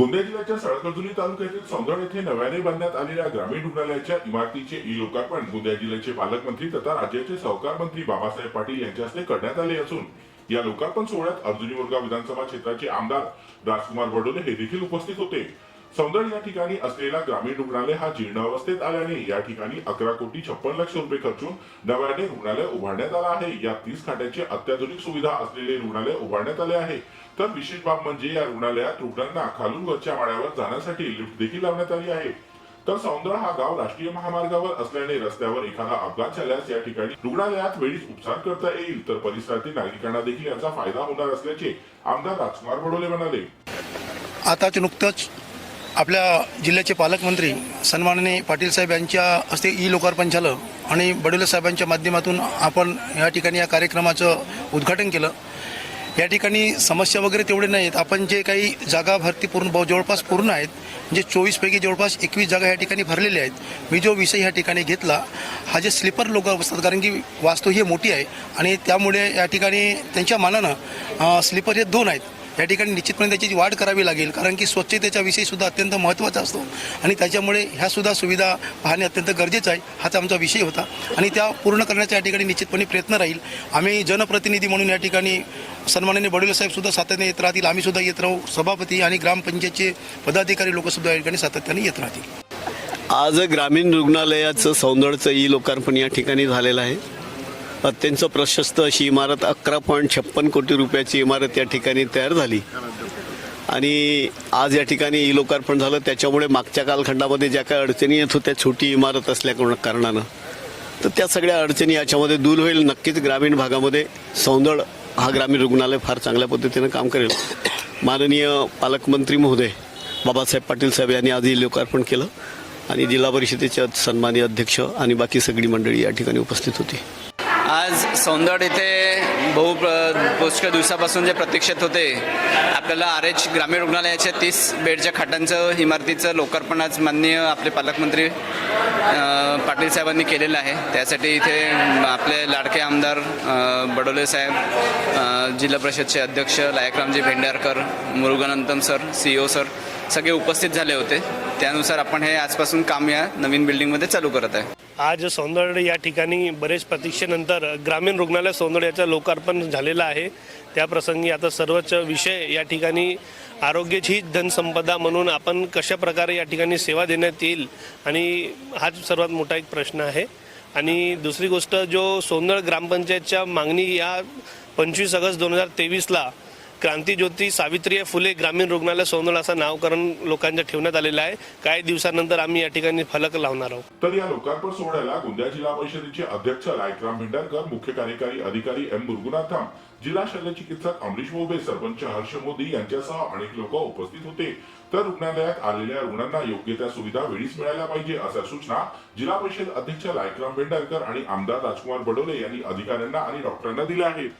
गोंदिया जिल्ह्याच्या सळकर्जुनी तालुक्यातील सौंदळ येथे नव्याने बांधण्यात आलेल्या ग्रामीण रुग्णालयाच्या इमारतीचे ई लोकार्पण गोंदिया जिल्ह्याचे पालकमंत्री तथा राज्याचे सहकार मंत्री बाबासाहेब पाटील यांच्या हस्ते करण्यात आले असून या लोकार्पण सोहळ्यात अर्जुनी वर्गा विधानसभा क्षेत्राचे आमदार राजकुमार बडोले हे देखील उपस्थित होते. सौंदर या ठिकाणी असलेला ग्रामीण रुग्णालय हा जीर्णावस्थेत आल्याने या ठिकाणी अकरा कोटी छप्पन लक्ष रुपये खर्चून नव्याने रुग्णालय उभारण्यात आला आहे. या तीस खाटांचे अत्याधुनिक सुविधा असलेले रुग्णालय उभारण्यात आले आहे. तर विशेष बाब म्हणजे या रुग्णालयात रुग्णांना खालून वरच्या माळ्यावर जाण्यासाठी लिफ्ट देखील लावण्यात आली आहे. तर सौंदर हा गाव राष्ट्रीय महामार्गावर असल्याने रस्त्यावर एखादा अपघात झाल्यास या ठिकाणी रुग्णालयात वेळीच उपचार करता येईल. तर परिसरातील नागरिकांना देखील याचा फायदा होणार असल्याचे आमदार राजकुमार बडोले म्हणाले. आता नुकतंच आपल्या जिल्ह्याचे पालकमंत्री सन्माननीय पाटील साहेब यांच्या हस्ते ई लोकार्पण झालं आणि बडोले साहेबांच्या माध्यमातून आपण या ठिकाणी या कार्यक्रमाचं उद्घाटन केलं. या ठिकाणी समस्या वगैरे तेवढे नाही आहेत आपण जे काही जागा भरती पूर्ण ब- जवळपास पूर्ण आहेत म्हणजे चोवीसपैकी जवळपास एकवीस जागा या ठिकाणी भरलेल्या आहेत. मी जो विषय ह्या ठिकाणी घेतला हा जे स्लीपर लोक असतात कारण की वास्तू ही मोठी आहे आणि त्यामुळे या ठिकाणी त्यांच्या मानानं स्लीपर हे दोन आहेत. या ठिकाणी निश्चितपणे त्याची वाढ करावी लागेल. कारण की स्वच्छतेचा विषय सुद्धा अत्यंत महत्त्वाचा असतो. आणि त्याच्यामुळे ह्या सुद्धा सुविधा पाहणे अत्यंत गरजेचं आहे. हाच आमचा विषय होता. आणि त्या पूर्ण करण्याचा या ठिकाणी निश्चितपणे प्रयत्न राहील. आम्ही जनप्रतिनिधी म्हणून या ठिकाणी सन्माननीय बडोले साहेबसुद्धा सातत्याने येत राहतील. आम्हीसुद्धा येत राहू. सभापती आणि ग्रामपंचायतचे पदाधिकारी लोकसुद्धा या ठिकाणी सातत्याने येत राहतील. आज ग्रामीण रुग्णालयाचं सौंदर्यचं ई लोकार्पण या ठिकाणी झालेलं आहे. अत्यंत प्रशस्त अशी इमारत अकरा पॉईंट छप्पन कोटी रुपयाची इमारत या ठिकाणी तयार झाली. आणि आज या ठिकाणी ई लोकार्पण झालं. त्याच्यामुळे मागच्या कालखंडामध्ये ज्या काही अडचणी येत होत्या छोटी इमारत असल्या कारणानं तर त्या सगळ्या अडचणी याच्यामध्ये दूर होईल. नक्कीच ग्रामीण भागामध्ये सौंदळ हा ग्रामीण रुग्णालय फार चांगल्या पद्धतीनं काम करेल. माननीय पालकमंत्री महोदय बाबासाहेब पाटील साहेब यांनी आज ई लोकार्पण केलं. आणि जिल्हा परिषदेचे सन्मान्य अध्यक्ष आणि बाकी सगळी मंडळी या ठिकाणी उपस्थित होती. आज सौंदड इथे बहु प्र- पुष्कळ दिवसापासून जे प्रतीक्षित होते आपल्याला आर एच ग्रामीण रुग्णालयाच्या तीस बेडच्या खाटांचं इमारतीचं लोकार्पण आज माननीय आपले पालकमंत्री पाटील साहेबांनी केलेलं आहे. त्यासाठी इथे आपले लाडके आमदार बडोले साहेब जिल्हा परिषदचे अध्यक्ष Laykaramji Bhendarkar Muruganantham sir C O sir सगळे उपस्थित झाले होते. त्यानुसार आपण हे आजपासून काम या नवीन बिल्डिंगमध्ये चालू करत आहे. आज सौंदर्ड या ठिकाणी बरेच प्रतीक्षेनंतर ग्रामीण रुग्णालय सौंदर्याचं लोकार्पण झालेलं आहे. त्याप्रसंगी आता सर्वच विषय या ठिकाणी आरोग्याची धनसंपदा म्हणून आपण कशा प्रकारे या ठिकाणी सेवा देण्यात येईल? आणि हाच सर्वात मोठा एक प्रश्न आहे. आणि दुसरी गोष्ट जो सोनळ ग्रामपंचायतच्या मागणी या पंचवीस ऑगस्ट दोन हजार तेवीसला क्रांतीज्योती सावित्रीय फुले ग्रामीण रुग्णालय सौंदर्ड असं नावकरण लोकांच्या ठेवण्यात आलेलं आहे. काही दिवसानंतर आम्ही या ठिकाणी फलक लावणार आहोत. तर या लोकार्पण सोहळ्याला गोंदिया जिल्हा परिषदेचे अध्यक्ष लायकराम भेंडारकर मुख्य कार्यकारी अधिकारी एम मुरगुनाथम जिल्हा शल्य चिकित्सक अमरीश मोबे सरपंच हर्ष मोदी यांच्यासह अनेक लोक उपस्थित होते. तर रुग्णालयात आलेल्या रुग्णांना योग्य त्या सुविधा वेळीच मिळायला पाहिजे अशा सूचना जिल्हा परिषद अध्यक्ष लायकराम भेंडारकर आणि आमदार राजकुमार बडोले यांनी अधिकाऱ्यांना आणि डॉक्टरांना दिल्या आहेत.